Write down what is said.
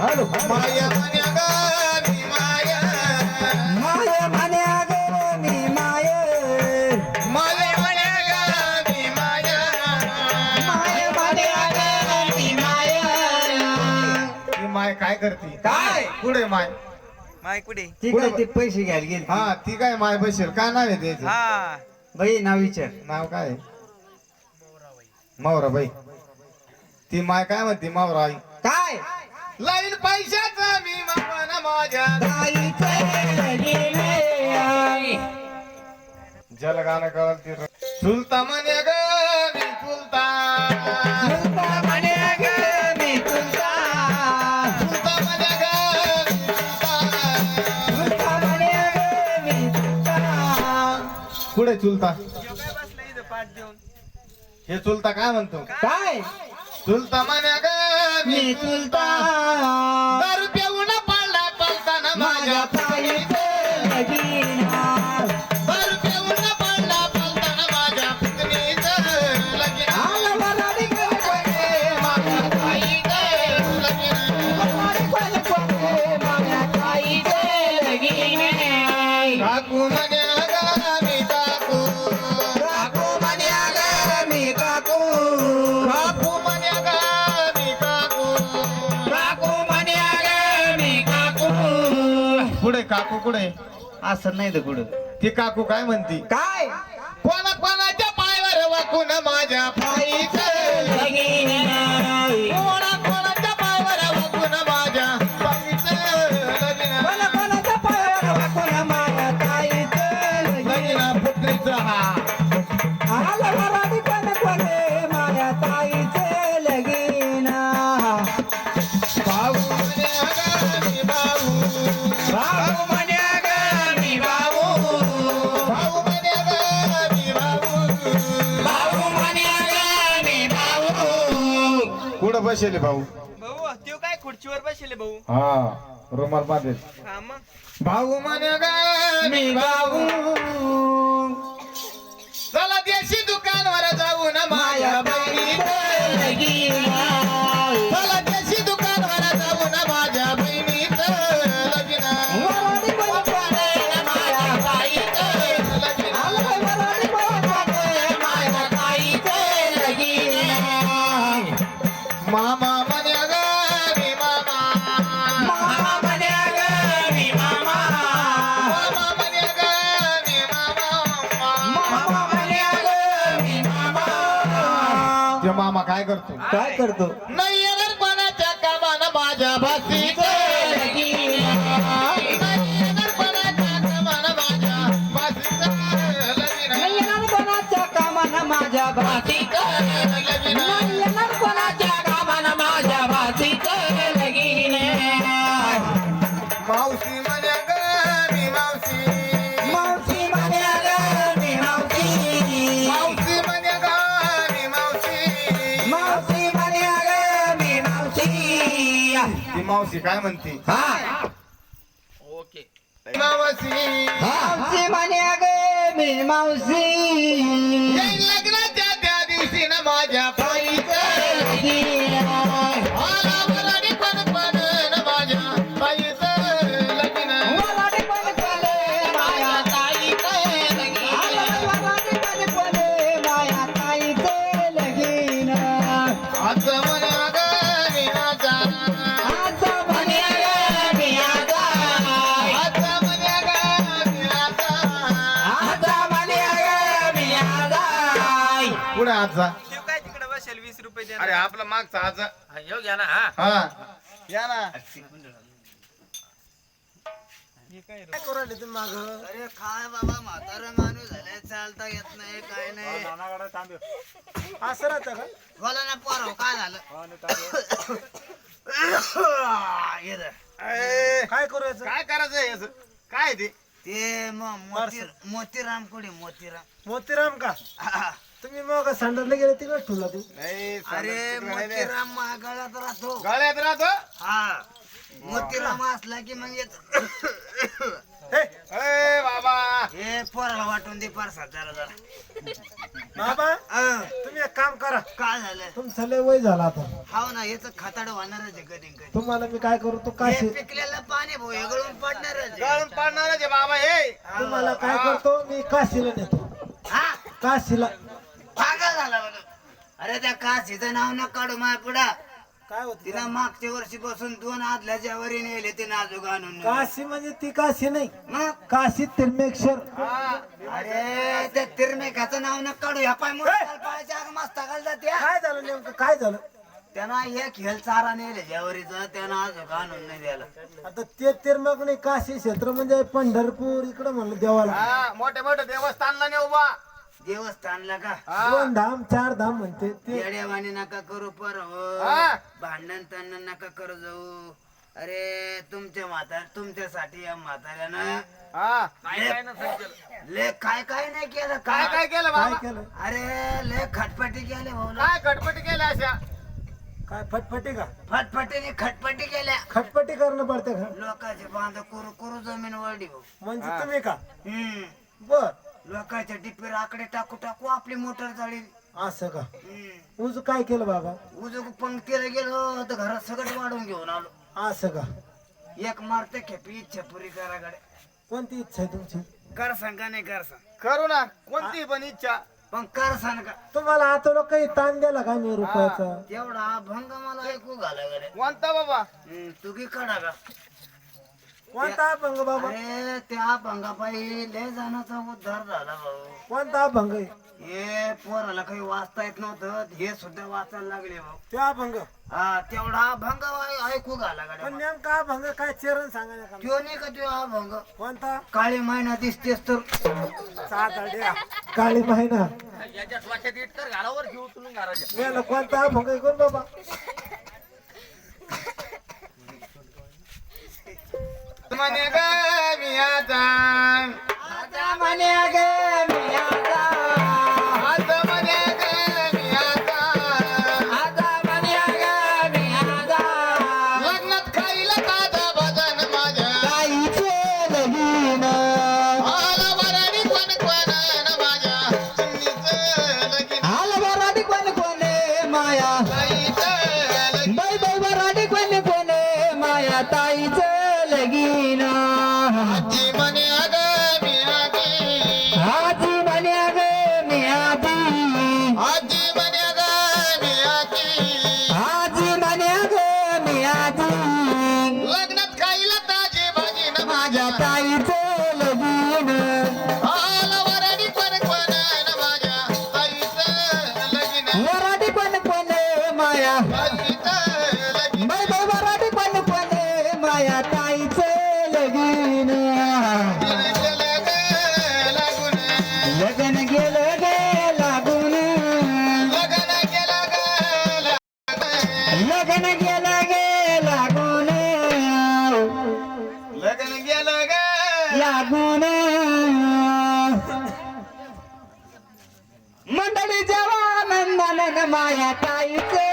हळू माय म्हण्या ग मी माय. माय म्हण्या ग मी माय. माय म्हण्या ग मी माय. माय म्हण्या ग मी माय. ही माय काय करते? काय? पुढे माय? माय कुठे? ती काय ते पैसे घ्यायला गेली. हा ती काय माय बसेल? काय नाव आहे त्याचं? हा. बाई नाव विचार. नाव काय मावरा बाई ती माय काय म्हणते मावरा आई काय? लाईन पैशाचा मी मागण माझ्या जल गाणं कळल ती चुलता म्हणे ग मी चुलता चुलता म्हणे ग मी चुलता? पाठ देऊन. हे चुलता काय म्हणतो? काय? चुलता म्हणे ग मी चुलता. दारू पिऊन पडला पलताना माझ्या काकू पुढे असं नाही तर कुठं? ती काकू काय म्हणती? काय? कोणा कोणाच्या पायावर वाकून माझ्या बसेल भाऊ. भाऊ त्यो काय खुर्चीवर बसले भाऊ? हा रुमाल बांधेल हा मग? भाऊ म्हणे मी भाऊ चला देशी दुकानवर जाऊ ना माझ्या मामा काय करतो? काय करतो? नाही येणार कोणाच्या कामानं माझ्या कामानं माझ्या भाषीचं ती मावशी काय म्हणते? हा. ओके. मावशी. मावशी म्हण्या ग मी मावशी. लग्नाच्या त्या दिवशी ना माझ्या पायीचं आजचा काय तिकडे बसेल वीस रुपये अरे आपला मागचा आज. ह्यो घ्या ना हा. हा. या ना. हे काय रे? अरे काय बाबा म्हातारा माणूस झाले चालता येत नाही काय नाही. बोला ना पोराव काय झालं? धर. काय करू काय करायचं याचं? काय ते? ते म- मोती मोतीराम कुठे मोतीराम? मोतीराम का? हा. तुम्ही मग संडासला गेले तिकडे ठेवला तू. नाही अरे मोतीराम महागळात राहतो. गळ्यात राहतो? हा. मोतीराम असला की मग येत. ए बाबा. हे पोराला वाटून दे परसाद जरा जरा. बाबा तुम्ही एक काम करा. काय झालं? तुमचं लय वय झाला आता. हाव ना याच खताड होणारच आहे कधी कधी. तुम्हाला मी काय करू? तो हे काशी पिकलेलं पाणी भाऊ हे गळून पडणारच आहे. गळून पाडणारच आहे बाबा हे. तुम्हाला काय करतो? मी काशीला नेतो. हा? काशीला अरे त्या काशीचं नाव न काढू माय पुढा. काय होत तिला मागच्या वर्षी बसून दोन आदल्याच्या वरी नेले ते नाजूक आणून काशी म्हणजे ती काशी नाही. मग? काशी त्रिमेक्षर. अरे त्या तिरमेकाचं नाव न काढू. ह्या पाय पायाच्या आग मस्त घालतात त्या. काय झालं नेमकं? काय झालं? त्यांना एक खेळ चारा नेले ज्यावरीचा त्यांना अजून आणून नाही द्यायला आता ते तिरमक नाही काशी क्षेत्र म्हणजे पंढरपूर इकडं म्हणलं देवाला. हा मोठे मोठे देवस्थानला नेऊ बा. देवस्थानला का? दोन धाम चार धाम म्हणते ते येड्यावाणी नका करू पर हो. हा. भांडण तांडण नका करू जाऊ. अरे तुमच्या म्हातार तुमच्यासाठी या म्हाताऱ्यानं हा. काय काय नसेल केलं. ले काय काय नाही केलं काय काय केलं काय बाबा केलं? अरे ले खटपटी केले भाऊ काय खटपटी केल्या अशा? काय फटफटी का? फटफटीने खटपटी केल्या. खटपटी करणं पडते का? लोकांचे बांध कुरू कुरू जमीन वळली भाऊ. म्हणजे तुम्ही का? हम्म. बर. लोकांच्या डिप्पी आकडे टाकू टाकू आपली मोटर चालेल असं का? उज काय केलं बाबा? उजू पंक्तीला गेलो तर घरात सगळं वाढून घेऊन आलो. असं का? एक मारते खेपी इच्छा पुरी कराकडे कोणती इच्छा आहे तुमची? कर सांग का नाही कर सांग करू ना कोणती पण इच्छा. पण कर सांग का? तुम्हाला आता लोक काही ताण दिला का मी रुपयाचा? तेवढा भंग मला ऐकू घाला कोणता बाबा? तू की कडा का? कोणता अभंग बाबा? अरे त्या भंगापायी लय जाण्याचा उद्धार झाला भाऊ. कोणता अभंग आहे? हे पोराला काही वाचता येत नव्हतं हे सुद्धा वाचायला लागले भाऊ. ते अभंग? हा तेवढा भंग ऐ- ऐकू घाला पण गड्या नेमका अभंग काय चरण सांगायला का? त्यो नाही का त्यो हा भंग कोणता? काळी महिना दिसतेस तर. सात आड्या काळी महिना याच्या डोक्यात इटकर घालावर घेऊ घराच्या याला कोणता अभंग आहे कोण बाबा? म्हणे ग मी आता. आता म्हणे ग मी आता. आता म्हणे ग मी आता. आता म्हणे ग मी आता. लग्नात खाईला ताजा भजन माझ्या. ताईचे लगीन आला वराडी कोण कोण माझ्या. सुन्नीचं लगीन. आल बराडी कोण कोणे माया. ताईचं लगीन. बाई बाई बराडी कोण कोणे माया. ताईचे मंडळी जवानंदन माया ताईचे